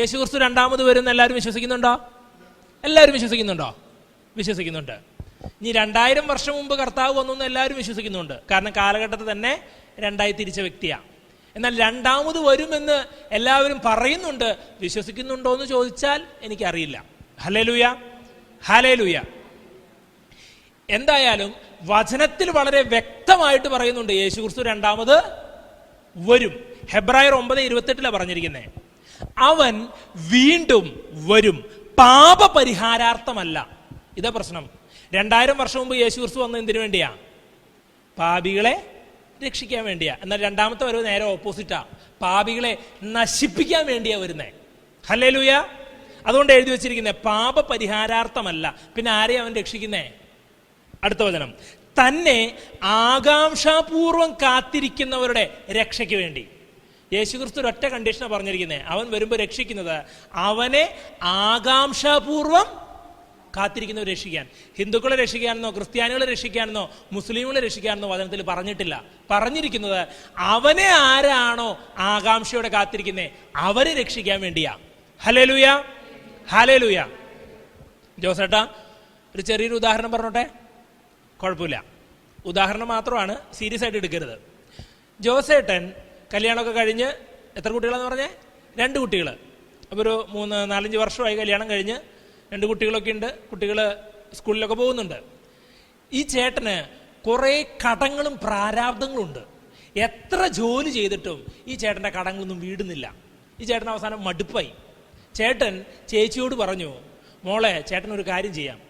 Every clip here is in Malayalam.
യേശു ക്രിസ്തു രണ്ടാമത് വരുന്ന എല്ലാവരും വിശ്വസിക്കുന്നുണ്ടോ? എല്ലാവരും വിശ്വസിക്കുന്നുണ്ടോ? വിശ്വസിക്കുന്നുണ്ട്. ഇനി രണ്ടായിരം വർഷം മുമ്പ് കർത്താവ് വന്നു എല്ലാവരും വിശ്വസിക്കുന്നുണ്ട്. കാരണം കാലഘട്ടത്തിൽ തന്നെ രണ്ടായി തിരിച്ച വ്യക്തിയാണ് എന്നാൽ രണ്ടാമത് വരുമെന്ന് എല്ലാവരും പറയുന്നുണ്ട്. വിശ്വസിക്കുന്നുണ്ടോ എന്ന് ചോദിച്ചാൽ എനിക്കറിയില്ല. ഹലേ ലൂയ ഹലേ ലൂയ എന്തായാലും വചനത്തിൽ വളരെ വ്യക്തമായിട്ട് പറയുന്നുണ്ട് യേശു ക്രിസ്തു രണ്ടാമത് വരും. ഹെബ്രായർ ഒമ്പത് ഇരുപത്തെട്ടിലാണ് പറഞ്ഞിരിക്കുന്നത് അവൻ വീണ്ടും വരും. പാപപരിഹാരാർത്ഥമല്ല. ഇതാ പ്രശ്നം. രണ്ടായിരം വർഷം മുമ്പ് യേശു ക്രിസ്തു വന്ന എന്തിനു വേണ്ടിയാ? പാപികളെ രക്ഷിക്കാൻ വേണ്ടിയാ. എന്നാൽ രണ്ടാമത്തെ വരവ് നേരെ ഓപ്പോസിറ്റാ പാപികളെ നശിപ്പിക്കാൻ വേണ്ടിയാ വരുന്നേ. ഹല്ലേ ലൂയ അതുകൊണ്ട് എഴുതി വെച്ചിരിക്കുന്നത് പാപപരിഹാരാർത്ഥമല്ല. പിന്നെ ആരെ അവൻ രക്ഷിക്കുന്നേ? അടുത്ത വചനം. തന്നെ ആകാംക്ഷാപൂർവം കാത്തിരിക്കുന്നവരുടെ രക്ഷയ്ക്ക് വേണ്ടി. യേശുക്രിസ്തു ഒറ്റ കണ്ടീഷനാണ് പറഞ്ഞിരിക്കുന്നത് അവൻ വരുമ്പോൾ രക്ഷിക്കുന്നത് അവനെ ആകാംക്ഷാപൂർവം കാത്തിരിക്കുന്നവർ രക്ഷിക്കാൻ. ഹിന്ദുക്കളെ രക്ഷിക്കാനെന്നോ ക്രിസ്ത്യാനികളെ രക്ഷിക്കാനെന്നോ മുസ്ലിമുകളെ രക്ഷിക്കാനെന്നോ വചനത്തിൽ പറഞ്ഞിട്ടില്ല. പറഞ്ഞിരിക്കുന്നത് അവനെ ആരാണോ ആകാംക്ഷയോടെ കാത്തിരിക്കുന്നത് അവരെ രക്ഷിക്കാൻ വേണ്ടിയാ. ഹലേ ലുയ ഹലേ ലുയ ജോസേട്ടാ ഒരു ചെറിയൊരു ഉദാഹരണം പറഞ്ഞോട്ടെ? കുഴപ്പമില്ല. ഉദാഹരണം മാത്രമാണ് സീരിയസ് ആയിട്ട് എടുക്കരുത്. ജോസേട്ടൻ കല്യാണമൊക്കെ കഴിഞ്ഞ് എത്ര കുട്ടികളാന്ന് പറഞ്ഞേ? രണ്ട് കുട്ടികൾ അപ്പോൾ ഒരു മൂന്ന് നാലഞ്ച് വർഷമായി കല്യാണം കഴിഞ്ഞ് രണ്ട് കുട്ടികളൊക്കെ ഉണ്ട്. കുട്ടികൾ സ്കൂളിലൊക്കെ പോകുന്നുണ്ട്. ഈ ചേട്ടന് കുറേ കടങ്ങളും പ്രാരാബ്ദങ്ങളും ഉണ്ട്. എത്ര ജോലി ചെയ്തിട്ടും ഈ ചേട്ടന്റെ കടങ്ങളൊന്നും വീടുന്നില്ല. ഈ ചേട്ടൻ അവസാനം മടുപ്പായി. ചേട്ടൻ ചേച്ചിയോട് പറഞ്ഞു മോളെ ചേട്ടൻ ഒരു കാര്യം ചെയ്യാം.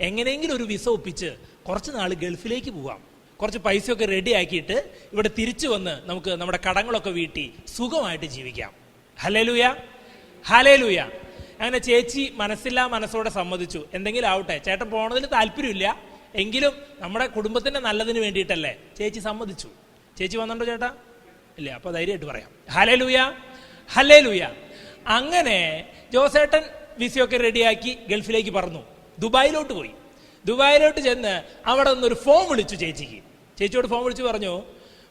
എങ്ങനെയെങ്കിലും ഒരു വിസ ഒപ്പിച്ച് കുറച്ച് നാൾ ഗൾഫിലേക്ക് പോവാം. കുറച്ച് പൈസയൊക്കെ റെഡി ആക്കിയിട്ട് ഇവിടെ തിരിച്ചു വന്ന് നമുക്ക് നമ്മുടെ കടങ്ങളൊക്കെ വീട്ടി സുഖമായിട്ട് ജീവിക്കാം. ഹലേലൂയ ഹലേലൂയ അങ്ങനെ ചേച്ചി മനസ്സില്ലാ മനസ്സോടെ സമ്മതിച്ചു. എന്തെങ്കിലും ആവട്ടെ. ചേട്ടൻ പോണതിൽ താല്പര്യമില്ല. എങ്കിലും നമ്മുടെ കുടുംബത്തിന്റെ നല്ലതിന് വേണ്ടിയിട്ടല്ലേ ചേച്ചി സമ്മതിച്ചു. ചേച്ചി വന്നിട്ടോ ചേട്ടാ? ഇല്ല അപ്പൊ ധൈര്യമായിട്ട് പറയാം. ഹലേ ലൂയ ഹലേ ലൂയ അങ്ങനെ ജോസേട്ടൻ വിസയൊക്കെ റെഡിയാക്കി ഗൾഫിലേക്ക് പറന്നു. ദുബായിലോട്ട് പോയി. ദുബായിലോട്ട് ചെന്ന് അവിടെ നിന്നൊരു ഫോം വിളിച്ചു ചേച്ചിക്ക്. ചേച്ചിയോട് ഫോൺ വിളിച്ച് പറഞ്ഞു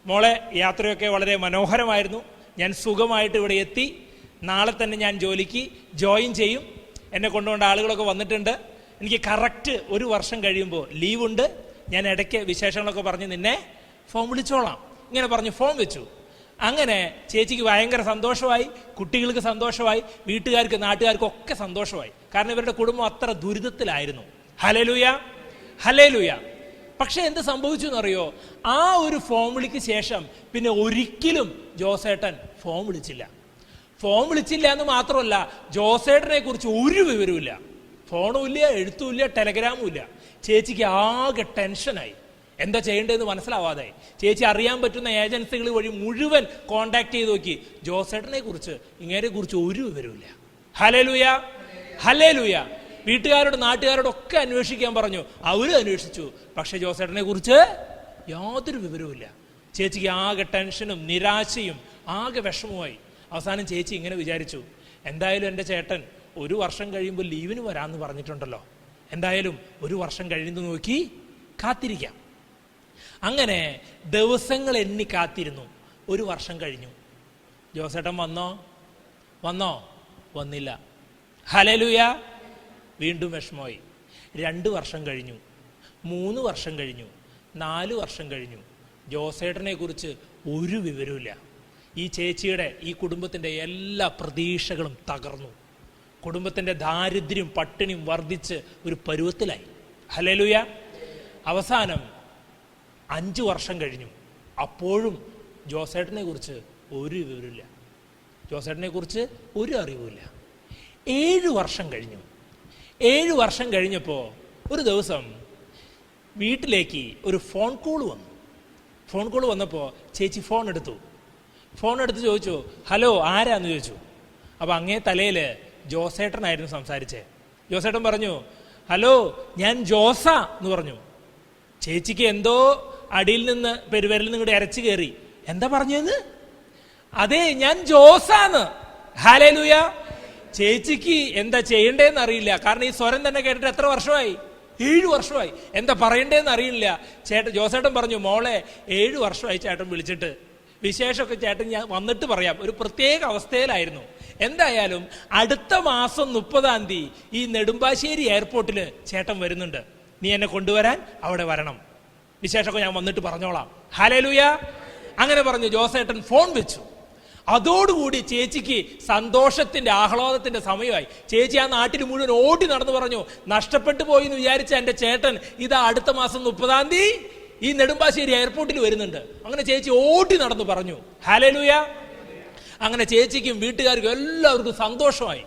മോളെ യാത്രയൊക്കെ വളരെ മനോഹരമായിരുന്നു. ഞാൻ സുഖമായിട്ട് ഇവിടെ എത്തി. നാളെ തന്നെ ഞാൻ ജോലിക്ക് ജോയിൻ ചെയ്യും. എന്നെ കൊണ്ടുപോകേണ്ട ആളുകളൊക്കെ വന്നിട്ടുണ്ട്. എനിക്ക് കറക്റ്റ് ഒരു വർഷം കഴിയുമ്പോൾ ലീവുണ്ട്. ഞാൻ ഇടയ്ക്ക് വിശേഷങ്ങളൊക്കെ പറഞ്ഞ് നിന്നെ ഫോം വിളിച്ചോളാം. ഇങ്ങനെ പറഞ്ഞ് ഫോം വെച്ചു. അങ്ങനെ ചേച്ചിക്ക് ഭയങ്കര സന്തോഷമായി കുട്ടികൾക്ക് സന്തോഷമായി വീട്ടുകാർക്ക് നാട്ടുകാർക്കും ഒക്കെ സന്തോഷമായി. കാരണം ഇവരുടെ കുടുംബം അത്ര ദുരിതത്തിലായിരുന്നു. ഹലേലുയ ഹലേലുയ പക്ഷെ എന്ത് സംഭവിച്ചു എന്നറിയോ ആ ഒരു ഫോം വിളിക്ക് ശേഷം പിന്നെ ഒരിക്കലും ജോസേട്ടൻ ഫോം വിളിച്ചില്ല. ഫോം വിളിച്ചില്ല എന്ന് മാത്രമല്ല ജോസേട്ടനെ കുറിച്ച് ഒരു വിവരവുമില്ല. ഫോണും ഇല്ല എഴുത്തും ഇല്ല ടെലഗ്രാമും ഇല്ല. ചേച്ചിക്ക് ആകെ ടെൻഷനായി എന്താ ചെയ്യേണ്ടതെന്ന് മനസ്സിലാവാതെ. ചേച്ചി അറിയാൻ പറ്റുന്ന ഏജൻസികൾ വഴി മുഴുവൻ കോണ്ടാക്ട് ചെയ്ത് നോക്കി. ജോസേട്ടനെ കുറിച്ച് ഇങ്ങനെ കുറിച്ച് ഒരു വിവരവുമില്ല. ഹലേ ലൂയ ഹലേ ലൂയ വീട്ടുകാരോട് നാട്ടുകാരോട് ഒക്കെ അന്വേഷിക്കാൻ പറഞ്ഞു. അവരും അന്വേഷിച്ചു. പക്ഷെ ജോസേട്ടനെ കുറിച്ച് യാതൊരു വിവരവുമില്ല ചേച്ചിക്ക് ആകെ ടെൻഷനും നിരാശയും ആകെ വിഷമവുമായി. അവസാനം ചേച്ചി ഇങ്ങനെ വിചാരിച്ചു എന്തായാലും എന്റെ ചേട്ടൻ ഒരു വർഷം കഴിയുമ്പോൾ ലീവിന് വരാമെന്ന് പറഞ്ഞിട്ടുണ്ടല്ലോ. എന്തായാലും ഒരു വർഷം കഴിഞ്ഞു നോക്കി കാത്തിരിക്കാം. അങ്ങനെ ദിവസങ്ങൾ എണ്ണി കാത്തിരുന്നു. ഒരു വർഷം കഴിഞ്ഞു. ജോസേട്ടൻ വന്നോ? വന്നോ? വന്നില്ല. ഹലലുയ വീണ്ടും വിഷമമായി. രണ്ട് വർഷം കഴിഞ്ഞു. മൂന്ന് വർഷം കഴിഞ്ഞു. നാല് വർഷം കഴിഞ്ഞു. ജോസേട്ടനെ കുറിച്ച് ഒരു വിവരവുമില്ല. ഈ ചേച്ചിയുടെ ഈ കുടുംബത്തിന്റെ എല്ലാ പ്രതീക്ഷകളും തകർന്നു. കുടുംബത്തിന്റെ ദാരിദ്ര്യം പട്ടിണിയും വർദ്ധിച്ച് ഒരു പരുവത്തിലായി. ഹലലുയ അവസാനം അഞ്ച് വർഷം കഴിഞ്ഞു. അപ്പോഴും ജോസേട്ടനെ കുറിച്ച് ഒരു വിവരമില്ല ജോസേട്ടനെ കുറിച്ച് ഒരു അറിവുമില്ല. ഏഴ് വർഷം കഴിഞ്ഞു. ഏഴ് വർഷം കഴിഞ്ഞപ്പോൾ ഒരു ദിവസം വീട്ടിലേക്ക് ഒരു ഫോൺ കോൾ വന്നു. ഫോൺ കോൾ വന്നപ്പോൾ ചേച്ചി ഫോൺ എടുത്തു. ഫോൺ എടുത്ത് ചോദിച്ചു ഹലോ ആരാന്ന്? ചോദിച്ചു. അപ്പോൾ അങ്ങേ തലയിൽ ജോസേട്ടനായിരുന്നു സംസാരിച്ചേ. ജോസേട്ടൻ പറഞ്ഞു ഹലോ ഞാൻ ജോസ എന്ന് പറഞ്ഞു. ചേച്ചിക്ക് എന്തോ അടിയിൽ നിന്ന് പെരുവരിൽ നിന്ന് ഇങ്ങോട്ട് ഇരച്ചു കയറി. എന്താ പറഞ്ഞതെന്ന്? അതെ ഞാൻ ജോസാന്ന്. ഹാലേലൂയ ചേച്ചിക്ക് എന്താ ചെയ്യണ്ടേന്ന് അറിയില്ല. കാരണം ഈ സ്വരം തന്നെ കേട്ടിട്ട് എത്ര വർഷമായി? ഏഴ് വർഷമായി. എന്താ പറയണ്ടേന്ന് അറിയില്ല. ചേട്ടൻ ജോസേട്ടൻ പറഞ്ഞു മോളെ ഏഴ് വർഷമായി ചേട്ടൻ വിളിച്ചിട്ട്. വിശേഷമൊക്കെ ചേട്ടൻ ഞാൻ വന്നിട്ട് പറയാം. ഒരു പ്രത്യേക അവസ്ഥയിലായിരുന്നു. എന്തായാലും അടുത്ത മാസം മുപ്പതാം തീയതി ഈ നെടുമ്പാശ്ശേരി എയർപോർട്ടിൽ ചേട്ടൻ വരുന്നുണ്ട്. നീ എന്നെ കൊണ്ടുവരാൻ അവിടെ വരണം. വിശേഷമൊക്കെ ഞാൻ വന്നിട്ട് പറഞ്ഞോളാം. ഹാലേലുയ അങ്ങനെ പറഞ്ഞു ജോസേട്ടൻ ഫോൺ വെച്ചു. അതോടുകൂടി ചേച്ചിക്ക് സന്തോഷത്തിന്റെ ആഹ്ലാദത്തിന്റെ സമയമായി. ചേച്ചി ആ നാട്ടിൽ മുഴുവൻ ഓടി നടന്നു പറഞ്ഞു നഷ്ടപ്പെട്ടു പോയി എന്ന് വിചാരിച്ച എന്റെ ചേട്ടൻ ഇതാ അടുത്ത മാസം മുപ്പതാം തീയതി ഈ നെടുമ്പാശ്ശേരി എയർപോർട്ടിൽ വരുന്നുണ്ട്. അങ്ങനെ ചേച്ചി ഓടി നടന്നു പറഞ്ഞു. ഹാലലൂയ അങ്ങനെ ചേച്ചിക്കും വീട്ടുകാർക്കും എല്ലാവർക്കും സന്തോഷമായി.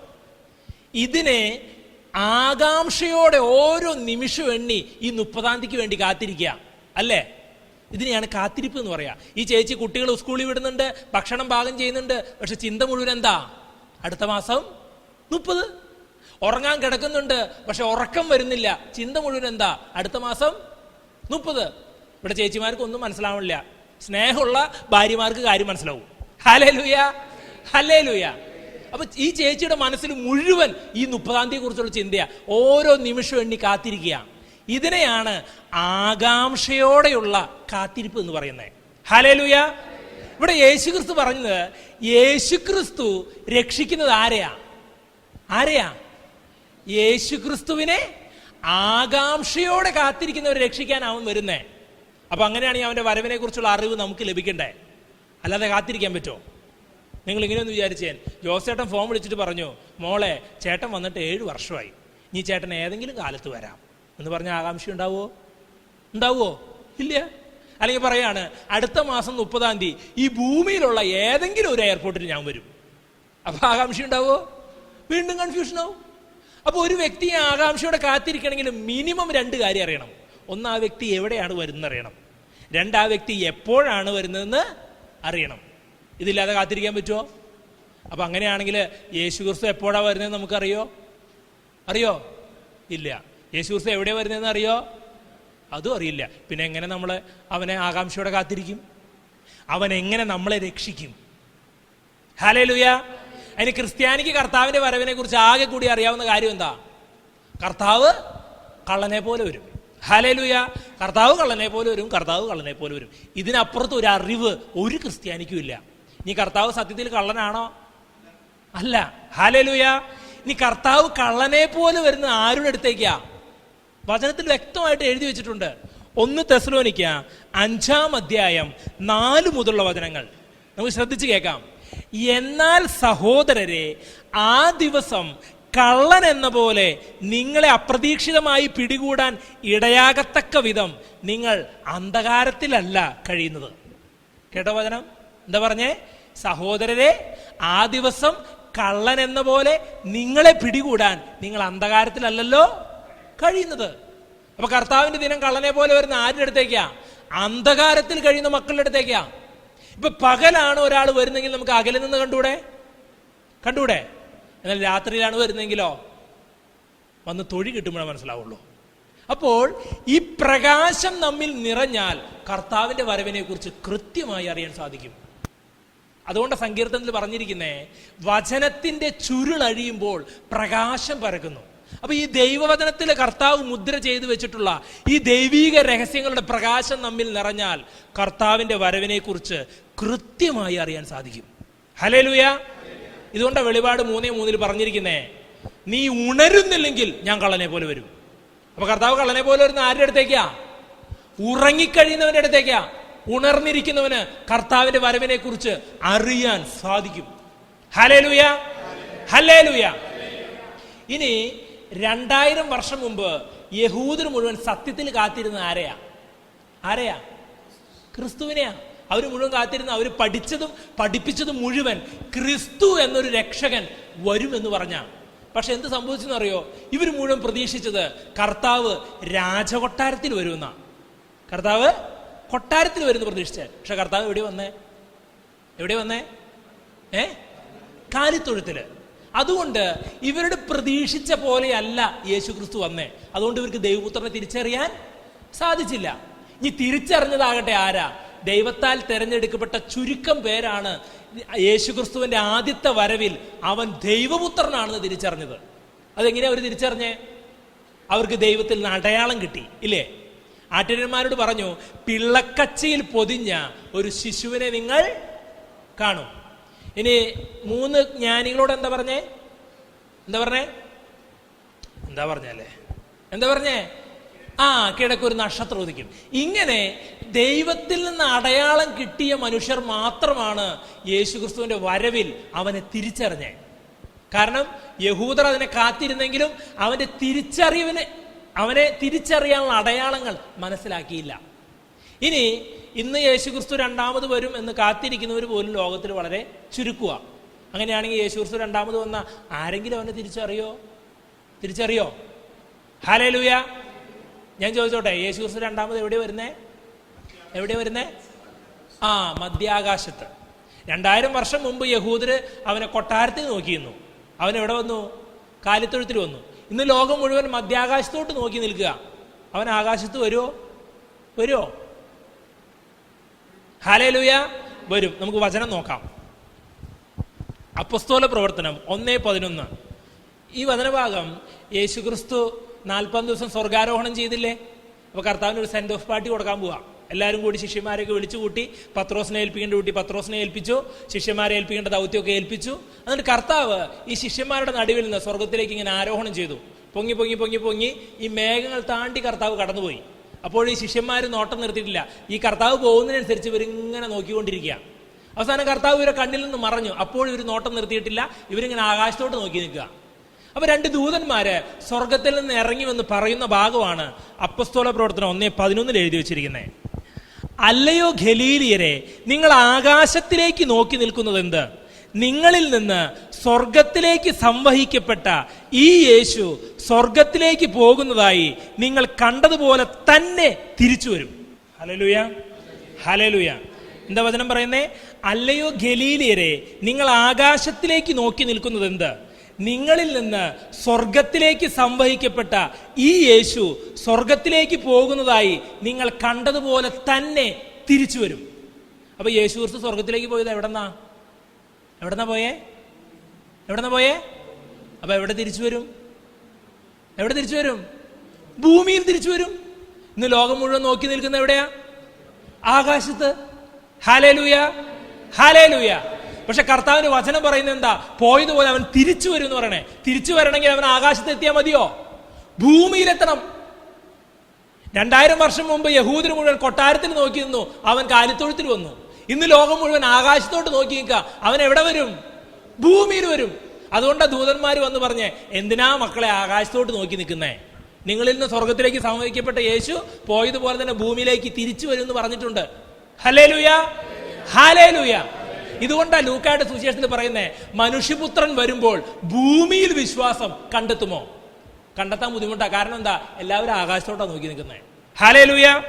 ഇതിനെ ആകാംക്ഷയോടെ ഓരോ നിമിഷം എണ്ണി ഈ മുപ്പതാം തീയതിക്ക് വേണ്ടി കാത്തിരിക്കുക. അല്ലേ? ഇതിനെയാണ് കാത്തിരിപ്പ് എന്ന് പറയാ. ഈ ചേച്ചി കുട്ടികൾ സ്കൂളിൽ വിടുന്നുണ്ട് ഭക്ഷണം പാകം ചെയ്യുന്നുണ്ട് പക്ഷെ ചിന്ത മുഴുവൻ എന്താ അടുത്ത മാസം മുപ്പത്. ഉറങ്ങാൻ കിടക്കുന്നുണ്ട് പക്ഷെ ഉറക്കം വരുന്നില്ല. ചിന്ത മുഴുവൻ എന്താ അടുത്ത മാസം മുപ്പത്. ഇവിടെ ചേച്ചിമാർക്ക് ഒന്നും മനസ്സിലാവണില്ല. സ്നേഹമുള്ള ഭാര്യമാർക്ക് കാര്യം മനസ്സിലാവും. ഹലേ ലൂയ ഹലേ ലൂയ അപ്പൊ ഈ ചേച്ചിയുടെ മനസ്സിൽ മുഴുവൻ ഈ മുപ്പതാം തീയതി കുറിച്ചുള്ള ചിന്തയാ. ഓരോ നിമിഷവും എണ്ണി കാത്തിരിക്കുക ഇതിനെയാണ് ആകാംക്ഷയോടെയുള്ള കാത്തിരിപ്പ് എന്ന് പറയുന്നത്. ഹലേലുയ ഇവിടെ യേശുക്രിസ്തു പറഞ്ഞത് യേശുക്രിസ്തു രക്ഷിക്കുന്നത് ആരെയാ? ആരെയാ? യേശുക്രിസ്തുവിനെ ആകാംക്ഷയോടെ കാത്തിരിക്കുന്നവരെ രക്ഷിക്കാൻ അവൻ വരുന്നേ. അപ്പൊ അങ്ങനെയാണെങ്കിൽ അവന്റെ വരവിനെ കുറിച്ചുള്ള അറിവ് നമുക്ക് ലഭിക്കണ്ടേ? അല്ലാതെ കാത്തിരിക്കാൻ പറ്റുമോ? നിങ്ങൾ ഇങ്ങനെയൊന്ന് വിചാരിച്ചേൻ. ജോസേട്ടൻ ഫോം വിളിച്ചിട്ട് പറഞ്ഞു മോളെ ചേട്ടൻ വന്നിട്ട് ഏഴ് വർഷമായി. നീ ചേട്ടൻ ഏതെങ്കിലും കാലത്ത് വരാം. എന്ന് പറഞ്ഞ ആകാംക്ഷ ഉണ്ടാവുമോ ഉണ്ടാവുമോ ഇല്ല. അല്ലെങ്കിൽ പറയാണ് അടുത്ത മാസം മുപ്പതാം തീയതി ഈ ഭൂമിയിലുള്ള ഏതെങ്കിലും ഒരു എയർപോർട്ടിൽ ഞാൻ വരും. അപ്പോൾ ആകാംക്ഷ ഉണ്ടാവുമോ വീണ്ടും കൺഫ്യൂഷൻ ആവും. അപ്പൊ ഒരു വ്യക്തി ആകാംക്ഷയോടെ കാത്തിരിക്കണമെങ്കിൽ മിനിമം രണ്ട് കാര്യം അറിയണം. ഒന്ന് ആ വ്യക്തി എവിടെയാണ് വരുന്നത് അറിയണം. രണ്ട് ആ വ്യക്തി എപ്പോഴാണ് വരുന്നതെന്ന് അറിയണം. ഇതില്ലാതെ കാത്തിരിക്കാൻ പറ്റുമോ? അപ്പൊ അങ്ങനെയാണെങ്കിൽ യേശു ക്രിസ്തു എപ്പോഴാണ് വരുന്നതെന്ന് നമുക്കറിയോ? അറിയോ? ഇല്ല. യേശു ക്രിസ്തു എവിടെ വരുന്നതെന്ന് അറിയോ? അതും അറിയില്ല. പിന്നെ എങ്ങനെ നമ്മൾ അവനെ ആകാംക്ഷയോടെ കാത്തിരിക്കും? അവൻ എങ്ങനെ നമ്മളെ രക്ഷിക്കും? ഹാലേ ലുയ അതിന് ക്രിസ്ത്യാനിക്ക് കർത്താവിന്റെ വരവിനെ കുറിച്ച് ആകെ കൂടി അറിയാവുന്ന കാര്യം എന്താ? കർത്താവ് കള്ളനെ പോലെ വരും. ഹാലേലുയ കർത്താവ് കള്ളനെ പോലെ വരും കർത്താവ് കള്ളനെ പോലെ വരും. ഇതിനപ്പുറത്ത് ഒരു അറിവ് ഒരു ക്രിസ്ത്യാനിക്കും ഇല്ല. നീ കർത്താവ് സത്യത്തിൽ കള്ളനാണോ? അല്ല. ഹാലേലുയ നീ കർത്താവ് കള്ളനെ പോലെ വരുന്ന ആരുടെ അടുത്തേക്കാ? വചനത്തിൽ വ്യക്തമായിട്ട് എഴുതി വെച്ചിട്ടുണ്ട്. ഒന്ന് തെസ്ലോനിക്ക അഞ്ചാം അധ്യായം നാല് മുതലുള്ള വചനങ്ങൾ. നമുക്ക് ശ്രദ്ധിച്ചു കേൾക്കാം. എന്നാൽ സഹോദരരെ ആ ദിവസം കള്ളൻ എന്ന പോലെ നിങ്ങളെ അപ്രതീക്ഷിതമായി പിടികൂടാൻ ഇടയാകത്തക്ക വിധം നിങ്ങൾ അന്ധകാരത്തിലല്ല കഴിയുന്നത്. കേട്ടോ വചനം? എന്താ പറഞ്ഞേ? സഹോദരരെ ആ ദിവസം കള്ളൻ എന്ന പോലെ നിങ്ങളെ പിടികൂടാൻ നിങ്ങൾ അന്ധകാരത്തിലല്ലല്ലോ കഴിയുന്നത്. അപ്പൊ കർത്താവിന്റെ ദിനം കള്ളനെ പോലെ വരുന്ന ആരുടെ അടുത്തേക്കാ? അന്ധകാരത്തിൽ കഴിയുന്ന മക്കളുടെ അടുത്തേക്കാ. ഇപ്പൊ പകലാണ് ഒരാൾ വരുന്നെങ്കിൽ നമുക്ക് അകലിൽ നിന്ന് കണ്ടൂടെ? കണ്ടൂടെ? എന്നാൽ രാത്രിയിലാണ് വരുന്നെങ്കിലോ? വന്ന് തൊഴി കിട്ടുമ്പോഴേ മനസ്സിലാവുള്ളൂ. അപ്പോൾ ഈ പ്രകാശം നമ്മിൽ നിറഞ്ഞാൽ കർത്താവിന്റെ വരവിനെ കുറിച്ച് കൃത്യമായി അറിയാൻ സാധിക്കും. അതുകൊണ്ട് സങ്കീർത്തനത്തിൽ പറഞ്ഞിരിക്കുന്നേ വചനത്തിന്റെ ചുരുളഴിയുമ്പോൾ പ്രകാശം പരക്കുന്നു. അപ്പൊ ഈ ദൈവവചനത്തിൽ കർത്താവ് മുദ്ര ചെയ്തു വെച്ചിട്ടുള്ള ഈ ദൈവീക രഹസ്യങ്ങളുടെ പ്രകാശം നമ്മിൽ നിറഞ്ഞാൽ കർത്താവിന്റെ വരവിനെ കുറിച്ച് കൃത്യമായി അറിയാൻ സാധിക്കും. ഹലേലുയ ഇതുകൊണ്ട് വെളിപാട് മൂന്നേ മൂന്നിൽ പറഞ്ഞിരിക്കുന്നേ നീ ഉണരുന്നില്ലെങ്കിൽ ഞാൻ കള്ളനെ പോലെ വരും. അപ്പൊ കർത്താവ് കള്ളനെ പോലെ വരുന്ന ആരുടെ അടുത്തേക്കാ? ഉറങ്ങിക്കഴിയുന്നവന്റെ അടുത്തേക്കാ. ഉണർന്നിരിക്കുന്നവന് കർത്താവിന്റെ വരവിനെ കുറിച്ച് അറിയാൻ സാധിക്കും. ഹലേലുയ ഹലേലുയ ഇനി രണ്ടായിരം വർഷം മുമ്പ് യഹൂദർ മുഴുവൻ സത്യത്തിൽ കാത്തിരുന്ന ആരെയാ? ആരെയാ? ക്രിസ്തുവിനെയാ. അവർ മുഴുവൻ കാത്തിരുന്ന അവർ പഠിച്ചതും പഠിപ്പിച്ചതും മുഴുവൻ ക്രിസ്തു എന്നൊരു രക്ഷകൻ വരുമെന്ന് പറഞ്ഞ. പക്ഷെ എന്ത് സംഭവിച്ചെന്ന് അറിയോ? ഇവർ മുഴുവൻ പ്രതീക്ഷിച്ചത് കർത്താവ് രാജകൊട്ടാരത്തിൽ വരുമെന്ന. കർത്താവ് കൊട്ടാരത്തിൽ വരുമെന്ന് പ്രതീക്ഷിച്ച. പക്ഷെ കർത്താവ് എവിടെ വന്നേ? എവിടെ വന്നേ? ഏ? കാലിത്തൊഴുത്തിൽ. അതുകൊണ്ട് ഇവരുടെ പ്രതീക്ഷിച്ച പോലെയല്ല യേശു ക്രിസ്തു വന്നേ. അതുകൊണ്ട് ഇവർക്ക് ദൈവപുത്രനെ തിരിച്ചറിയാൻ സാധിച്ചില്ല. ഇനി തിരിച്ചറിഞ്ഞതാകട്ടെ ആരാ? ദൈവത്താൽ തെരഞ്ഞെടുക്കപ്പെട്ട ചുരുക്കം പേരാണ് യേശുക്രിസ്തുവിന്റെ ആദ്യത്തെ വരവിൽ അവൻ ദൈവപുത്രനാണെന്ന് തിരിച്ചറിഞ്ഞത്. അതെങ്ങനെയാ അവർ തിരിച്ചറിഞ്ഞേ? അവർക്ക് ദൈവത്തിൽ നിന്ന് അടയാളം കിട്ടി ഇല്ലേ? ആറ്റന്മാരോട് പറഞ്ഞു പിള്ളക്കച്ചയിൽ പൊതിഞ്ഞ ഒരു ശിശുവിനെ നിങ്ങൾ കാണും. ഇനി മൂന്ന് ജ്ഞാനികളോട് എന്താ പറഞ്ഞേ? എന്താ പറഞ്ഞേ? എന്താ പറഞ്ഞല്ലേ എന്താ പറഞ്ഞേ? ആ കിഴക്ക് ഒരു നക്ഷത്രം ഉദിക്കും. ഇങ്ങനെ ദൈവത്തിൽ നിന്ന് അടയാളം കിട്ടിയ മനുഷ്യർ മാത്രമാണ് യേശുക്രിസ്തുവിന്റെ വരവിൽ അവനെ തിരിച്ചറിഞ്ഞേ. കാരണം യഹൂദർ അതിനെ കാത്തിരുന്നെങ്കിലും അവന്റെ തിരിച്ചറിവിന് അവനെ തിരിച്ചറിയാനുള്ള അടയാളങ്ങൾ മനസ്സിലാക്കിയില്ല. ഇനി ഇന്ന് യേശുക്രിസ്തു രണ്ടാമത് വരും എന്ന് കാത്തിരിക്കുന്നവർ പോലും ലോകത്തിൽ വളരെ ചുരുക്കുക അങ്ങനെയാണെങ്കിൽ യേശുക്രിസ്തു രണ്ടാമത് വന്ന ആരെങ്കിലും അവനെ തിരിച്ചറിയോ? തിരിച്ചറിയോ? ഹാലേലൂയ ഞാൻ ചോദിച്ചോട്ടെ യേശുക്രിസ്തു രണ്ടാമത് എവിടെ വരുന്നേ? എവിടെ വരുന്നേ? ആ മധ്യാകാശത്ത്. രണ്ടായിരം വർഷം മുമ്പ് യഹൂദര് അവനെ കൊട്ടാരത്തിൽ നോക്കിയിരുന്നു. അവൻ എവിടെ വന്നു? കാലിത്തൊഴുത്തിൽ വന്നു. ഇന്ന് ലോകം മുഴുവൻ മധ്യാകാശത്തോട്ട് നോക്കി നിൽക്കുക. അവൻ ആകാശത്ത് വരുമോ വരുമോ ഹാലേലൂയ വരും. നമുക്ക് വചനം നോക്കാം. അപ്പസ്തോല പ്രവർത്തനം ഒന്നേ പതിനൊന്ന്. ഈ വചനഭാഗം യേശു ക്രിസ്തു നാൽപ്പത് ദിവസം സ്വർഗാരോഹണം ചെയ്തില്ലേ? അപ്പൊ കർത്താവിന് ഒരു സെൻഡ് ഓഫ് പാർട്ടി കൊടുക്കാൻ പോവാ. എല്ലാവരും കൂടി ശിഷ്യന്മാരെയൊക്കെ വിളിച്ചു കൂട്ടി പത്രോസിനെ ഏൽപ്പിക്കേണ്ട കൂട്ടി പത്രോസിനെ ഏൽപ്പിച്ചു ശിഷ്യന്മാരെ ഏൽപ്പിക്കേണ്ട ദൗത്യമൊക്കെ ഏൽപ്പിച്ചു. എന്നിട്ട് കർത്താവ് ഈ ശിഷ്യന്മാരുടെ നടുവിൽ നിന്ന് സ്വർഗത്തിലേക്ക് ഇങ്ങനെ ആരോഹണം ചെയ്തു. പൊങ്ങി പൊങ്ങി പൊങ്ങി പൊങ്ങി ഈ മേഘങ്ങൾ താണ്ടി കർത്താവ് കടന്നുപോയി. അപ്പോൾ ഈ ശിഷ്യന്മാർ നോട്ടം നിർത്തിയിട്ടില്ല. ഈ കർത്താവ് പോകുന്നതിനനുസരിച്ച് ഇവരിങ്ങനെ നോക്കിക്കൊണ്ടിരിക്കുക. അവസാനം കർത്താവ് ഇവരെ കണ്ണിൽ നിന്ന് മറഞ്ഞു. അപ്പോൾ ഇവർ നോട്ടം നിർത്തിയിട്ടില്ല. ഇവരിങ്ങനെ ആകാശത്തോട്ട് നോക്കി നിൽക്കുക. അപ്പൊ രണ്ട് ദൂതന്മാര് സ്വർഗത്തിൽ നിന്ന് ഇറങ്ങി വന്ന് പറയുന്ന ഭാഗമാണ് അപ്പസ്തോല പ്രവർത്തനം ഒന്നേ പതിനൊന്നിൽ എഴുതി വെച്ചിരിക്കുന്നത്. അല്ലയോ ഖലീലിയരെ നിങ്ങൾ ആകാശത്തിലേക്ക് നോക്കി നിൽക്കുന്നത് എന്ത്? നിങ്ങളിൽ നിന്ന് സ്വർഗത്തിലേക്ക് സംവഹിക്കപ്പെട്ട ഈ യേശു സ്വർഗത്തിലേക്ക് പോകുന്നതായി നിങ്ങൾ കണ്ടതുപോലെ തന്നെ തിരിച്ചു വരും. ഹലലുയ ഹലലുയ എന്താ വചനം പറയുന്നേ? അല്ലയോ ഗലീലിയരെ നിങ്ങൾ ആകാശത്തിലേക്ക് നോക്കി നിൽക്കുന്നത് എന്ത്? നിങ്ങളിൽ നിന്ന് സ്വർഗത്തിലേക്ക് സംവഹിക്കപ്പെട്ട ഈ യേശു സ്വർഗത്തിലേക്ക് പോകുന്നതായി നിങ്ങൾ കണ്ടതുപോലെ തന്നെ തിരിച്ചു വരും. അപ്പൊ യേശു ക്രിസ്തു സ്വർഗത്തിലേക്ക് പോയത് എവിടെന്നാ? എവിടെന്നാ പോയേ? എവിടെന്നാ പോയേ? അപ്പൊ എവിടെ തിരിച്ചു വരും? എവിടെ തിരിച്ചു വരും? ഭൂമിയിൽ തിരിച്ചു വരും. ഇന്ന് ലോകം മുഴുവൻ നോക്കി നിൽക്കുന്ന എവിടെയാ? ആകാശത്ത്. ഹാലേലൂയ ഹാലേലൂയ പക്ഷെ കർത്താവിന് വചനം പറയുന്നത് എന്താ? പോയതുപോലെ അവൻ തിരിച്ചു വരും എന്ന് പറയണേ. തിരിച്ചു വരണമെങ്കിൽ അവൻ ആകാശത്ത് എത്തിയാൽ മതിയോ? ഭൂമിയിലെത്തണം. രണ്ടായിരം വർഷം മുമ്പ് യഹൂദിന് മുഴുവൻ കൊട്ടാരത്തിൽ നോക്കി നിന്നു. അവൻ കാലിത്തൊഴുത്തിൽ വന്നു. ഇന്ന് ലോകം മുഴുവൻ ആകാശത്തോട്ട് നോക്കി നിൽക്കുക. അവൻ എവിടെ വരും? ഭൂമിയിൽ വരും. അതുകൊണ്ട് ദൂതന്മാർ വന്ന് പറഞ്ഞേ എന്തിനാ മക്കളെ ആകാശത്തോട്ട് നോക്കി നിൽക്കുന്നേ? നിങ്ങളിൽ നിന്ന് സ്വർഗത്തിലേക്ക് സമീപിക്കപ്പെട്ട യേശു പോയതുപോലെ തന്നെ ഭൂമിയിലേക്ക് തിരിച്ചു വരും എന്ന് പറഞ്ഞിട്ടുണ്ട്. ഹലേ ലൂയ ഹാലേ ലൂയ ഇതുകൊണ്ടാ ലൂക്കായുടെ സുവിശേഷത്തിൽ പറയുന്നേ മനുഷ്യപുത്രൻ വരുമ്പോൾ ഭൂമിയിൽ വിശ്വാസം കണ്ടെത്തുമോ? കണ്ടെത്താൻ ബുദ്ധിമുട്ടാ. കാരണം എന്താ? എല്ലാവരും ആകാശത്തോട്ടാണ് നോക്കി നിൽക്കുന്നത് ഹാലേ ലൂയ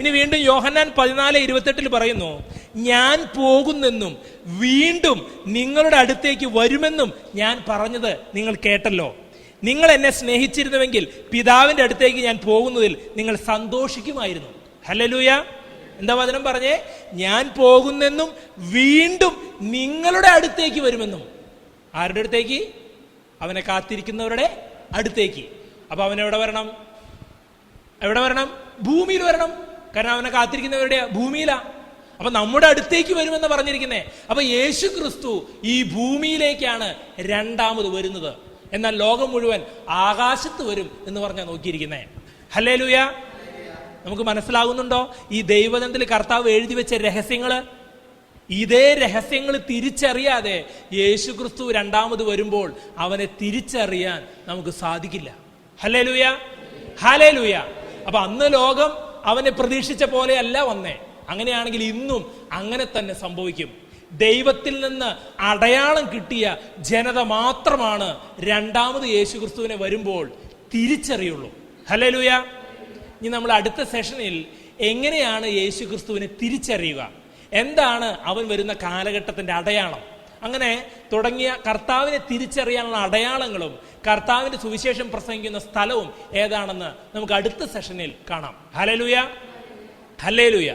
ഇനി വീണ്ടും യോഹന്നാൻ പതിനാല് ഇരുപത്തെട്ടിൽ പറയുന്നു ഞാൻ പോകുന്നെന്നും വീണ്ടും നിങ്ങളുടെ അടുത്തേക്ക് വരുമെന്നും ഞാൻ പറഞ്ഞത് നിങ്ങൾ കേട്ടല്ലോ. നിങ്ങൾ എന്നെ സ്നേഹിച്ചിരുന്നുവെങ്കിൽ പിതാവിന്റെ അടുത്തേക്ക് ഞാൻ പോകുന്നതിൽ നിങ്ങൾ സന്തോഷിക്കുമായിരുന്നു. ഹലലൂയ. എന്താ വചനം പറഞ്ഞേ? ഞാൻ പോകുന്നെന്നും വീണ്ടും നിങ്ങളുടെ അടുത്തേക്ക് വരുമെന്നും. ആരുടെ അടുത്തേക്ക്? അവനെ കാത്തിരിക്കുന്നവരുടെ അടുത്തേക്ക്. അപ്പൊ അവൻ എവിടെ വരണം? എവിടെ വരണം? ഭൂമിയിൽ വരണം. കാരണം അവനെ കാത്തിരിക്കുന്നവരുടെ ഭൂമിയിലാ. അപ്പൊ നമ്മുടെ അടുത്തേക്ക് വരുമെന്ന് പറഞ്ഞിരിക്കുന്നേ. അപ്പൊ യേശു ക്രിസ്തു ഈ ഭൂമിയിലേക്കാണ് രണ്ടാമത് വരുന്നത്. എന്നാൽ ലോകം മുഴുവൻ ആകാശത്ത് വരും എന്ന് പറഞ്ഞാൽ നോക്കിയിരിക്കുന്നേ. ഹല്ലേ ലൂയ നമുക്ക് മനസ്സിലാകുന്നുണ്ടോ? ഈ ദൈവതന്ത്രത്തിൽ കർത്താവ് എഴുതി വെച്ച രഹസ്യങ്ങൾ? ഇതേ രഹസ്യങ്ങൾ തിരിച്ചറിയാതെ യേശു ക്രിസ്തു രണ്ടാമത് വരുമ്പോൾ അവനെ തിരിച്ചറിയാൻ നമുക്ക് സാധിക്കില്ല. ഹലേ ലൂയ ഹലേ ലൂയ അപ്പൊ അന്ന് ലോകം അവനെ പ്രതീക്ഷിച്ച പോലെയല്ല വന്നേ. അങ്ങനെയാണെങ്കിൽ ഇന്നും അങ്ങനെ തന്നെ സംഭവിക്കും. ദൈവത്തിൽ നിന്ന് അടയാളം കിട്ടിയ ജനത മാത്രമാണ് രണ്ടാമത് യേശു ക്രിസ്തുവിനെ വരുമ്പോൾ തിരിച്ചറിയുള്ളൂ. ഹലോ ലൂയ ഇനി നമ്മൾ അടുത്ത സെഷനിൽ എങ്ങനെയാണ് യേശു ക്രിസ്തുവിനെ തിരിച്ചറിയുക? എന്താണ് അവൻ വരുന്ന കാലഘട്ടത്തിന്റെ അടയാളം? അങ്ങനെ തുടങ്ങിയ കർത്താവിനെ തിരിച്ചറിയാനുള്ള അടയാളങ്ങളും കർത്താവിന്റെ സുവിശേഷം പ്രസംഗിക്കുന്ന സ്ഥലവും ഏതാണെന്ന് നമുക്ക് അടുത്ത സെഷനിൽ കാണാം. Hallelujah hallelujah.